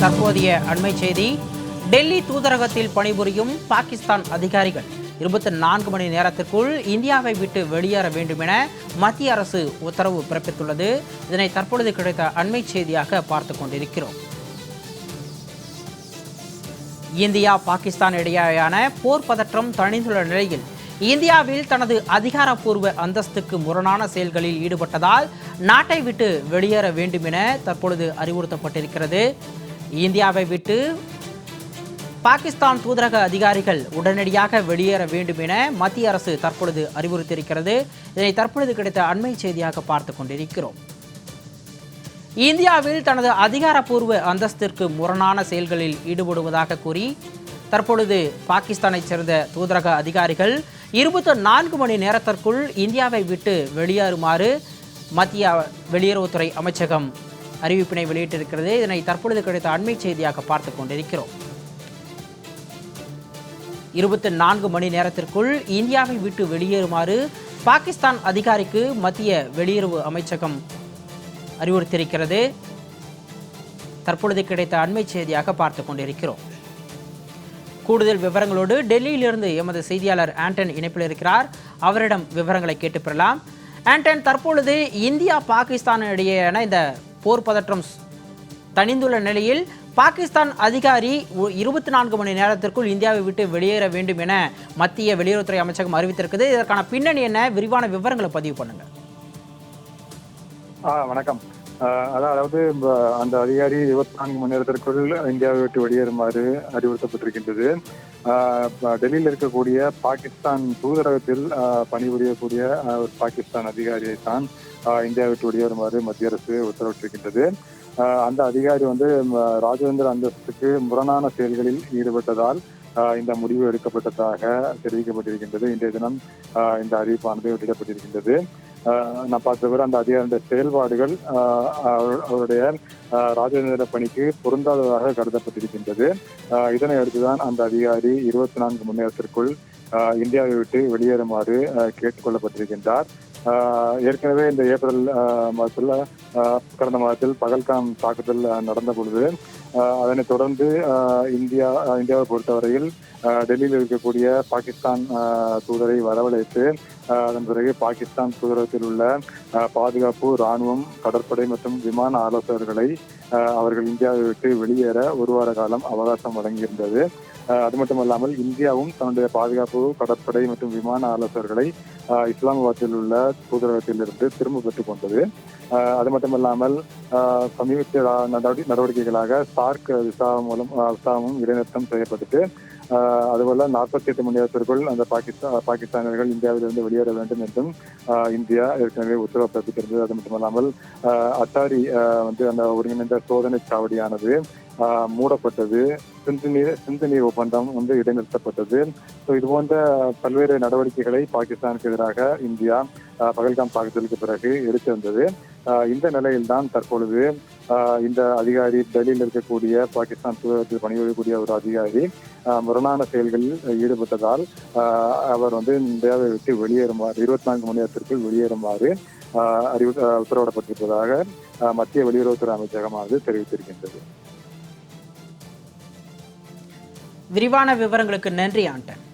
தற்போதைய அண்மை செய்தி. டெல்லி தூதரகத்தில் பணிபுரியும் பாகிஸ்தான் அதிகாரிகள் இருபத்தி நான்கு மணி நேரத்திற்குள் இந்தியாவை விட்டு வெளியேற வேண்டும் என மத்திய அரசு உத்தரவு பிறப்பித்துள்ளது. இதனை தற்பொழுது கிடைத்த அண்மை செய்தியாக பார்த்து கொண்டிருக்கிறோம். இந்தியா பாகிஸ்தான் இடையேயான போர் பதற்றம் தணிந்துள்ள நிலையில் இந்தியாவில் தனது அதிகாரப்பூர்வ அந்தஸ்துக்கு முரணான செயல்களில் ஈடுபட்டதால் நாட்டை விட்டு வெளியேற வேண்டும் என தற்பொழுது அறிவுறுத்தப்பட்டிருக்கிறது. இந்தியாவை விட்டு பாகிஸ்தான் தூதரக அதிகாரிகள் உடனடியாக வெளியேற வேண்டும் என மத்திய அரசு தற்பொழுது அறிவுறுத்தியிருக்கிறது. இதனை தற்பொழுது கிடைத்த அண்மை செய்தியாக பார்த்து கொண்டிருக்கிறோம். இந்தியாவில் தனது அதிகாரப்பூர்வ அந்தஸ்திற்கு முரணான செயல்களில் ஈடுபடுவதாக கூறி தற்பொழுது பாகிஸ்தானைச் சேர்ந்த தூதரக அதிகாரிகள் இருபத்தி நான்கு மணி நேரத்திற்குள் இந்தியாவை விட்டு வெளியேறுமாறு மத்திய வெளியுறவுத்துறை அமைச்சகம் அறிவிப்பினை வெளியிட்டிருக்கிறது. இதனை தற்பொழுது கிடைத்த அண்மை செய்தியாக பார்த்து கொண்டிருக்கிறோம். இருபத்தி நான்கு மணி நேரத்திற்குள் இந்தியாவை விட்டு வெளியேறுமாறு பாகிஸ்தான் அதிகாரிக்கு மத்திய வெளியுறவு அமைச்சகம் அறிவுறுத்தியிருக்கிறது. தற்பொழுது கிடைத்த அண்மை செய்தியாக பார்த்து கொண்டிருக்கிறோம். கூடுதல் விவரங்களோடு டெல்லியிலிருந்து எமது செய்தியாளர் ஆண்டன் இணைப்பில் இருக்கிறார். அவரிடம் விவரங்களை கேட்டு பெறலாம். ஆண்டன் தற்பொழுது இந்தியா பாகிஸ்தான் இடையேயான இந்த போர் பதற்றம் தணிந்துள்ள நிலையில் பாகிஸ்தான் அதிகாரி இருபத்தி நான்கு மணி நேரத்திற்குள் இந்தியாவை விட்டு வெளியேற வேண்டும் என மத்திய வெளியுறவுத்துறை அமைச்சகம் அறிவித்திருக்குது. இதற்கான பின்னணி என்ன? விரிவான விவரங்களை பதிவு பண்ணுங்க. வணக்கம். அதான் அதாவது அந்த அதிகாரி இருபத்தி நான்கு மணி நேரத்திற்குள் இந்தியாவை விட்டு வெளியேறுமாறு அறிவுறுத்தப்பட்டிருக்கின்றது. டெல்லியில் இருக்கக்கூடிய பாகிஸ்தான் தூதரகத்தில் பணிபுரியக்கூடிய ஒரு பாகிஸ்தான் அதிகாரியை தான் இந்தியா இந்தியாவை விட்டு வெளியேறுமாறு மத்திய அரசு உத்தரவிட்டிருக்கின்றது. அந்த அதிகாரி வந்து ராஜேந்திர அந்தஸ்துக்கு முரணான செயல்களில் ஈடுபட்டதால் இந்த முடிவு எடுக்கப்பட்டதாக தெரிவிக்கப்பட்டிருக்கின்றது. இன்றைய தினம் இந்த அறிவிப்பானது வெளியிடப்பட்டிருக்கின்றது. நான் பார்த்தவரை அந்த அதிகாரியுடைய செயல்பாடுகள் அவர்- அவருடைய ஆஹ் ராஜேந்திர பணிக்கு பொருந்தாததாக கருதப்பட்டிருக்கின்றது. இதனை அடுத்துதான் அந்த அதிகாரி இருபத்தி நான்கு மணி நேரத்திற்குள் இந்தியாவை விட்டு வெளியேறுமாறு கேட்டுக்கொள்ளப்பட்டிருக்கின்றார். ஏற்கனவே இந்த ஏப்ரல் மாதத்தில் கடந்த மாதத்தில் பகல்காம் தாக்குதல் நடந்த பொழுது அதனைத் தொடர்ந்து இந்தியா இந்தியாவை பொறுத்தவரையில் டெல்லியில் இருக்கக்கூடிய பாகிஸ்தான் தூதரை வரவழைத்து அதன் பிறகு பாகிஸ்தான் தூதரகத்தில் உள்ள பாதுகாப்பு ராணுவம் கடற்படை மற்றும் விமான ஆலோசகர்களை அவர்கள் இந்தியாவை விட்டு வெளியேற ஒரு வார காலம் அவகாசம் வழங்கியிருந்தது. அது அது மட்டுமல்லாமல் இந்தியாவும் தன்னுடைய பாதுகாப்பு கடற்படை மற்றும் விமான ஆலோசகர்களை இஸ்லாமாபாத்தில் உள்ள தூதரகத்திலிருந்து திரும்ப பெற்றுக் கொண்டது. அது மட்டுமல்லாமல் சமீபத்திய நடவடி- நடவடிக்கைகளாக சார்க் விசா மூலம் ஆஹ் விசாவும் இடைநிறுத்தம் செய்யப்பட்டுட்டு அதுபோல நாற்பத்தி எட்டு மணி நேரத்திற்குள் அந்த பாகிஸ்தான் பாகிஸ்தானியர்கள் இந்தியாவிலிருந்து வெளியேற வேண்டும் என்றும் இந்தியா ஏற்கனவே உத்தரவு பிறப்பித்திருந்தது. அது மட்டுமல்லாமல் அட்டாரி வந்து அந்த ஒருங்கிணைந்த சோதனை சாவடியானது மூடப்பட்டது. சிந்து நீர் சிந்து நீர் ஒப்பந்தம் வந்து இடைநிறுத்தப்பட்டது. ஸோ இது போன்ற பல்வேறு நடவடிக்கைகளை பாகிஸ்தானுக்கு எதிராக இந்தியா பகல்காம் தாக்குதலுக்கு பிறகு எடுத்து வந்தது. இந்த நிலையில்தான் தற்பொழுது இந்த அதிகாரி டெல்லியில் இருக்கக்கூடிய பாகிஸ்தான் தூதரகத்தில் பணிபுரியக்கூடிய ஒரு அதிகாரி முரணான செயல்களில் ஈடுபட்டதால் ஆஹ் அவர் வந்து இந்தியாவை விட்டு வெளியேறுமாறு இருபத்தி நான்கு மணி நேரத்திற்குள் வெளியேறுமாறு ஆஹ் அறிவு உத்தரவிடப்பட்டிருப்பதாக மத்திய வெளியுறவுத்துறை அமைச்சகமானது தெரிவித்திருக்கின்றது. விரிவான விவரங்களுக்கு நன்றி ஆண்டன்.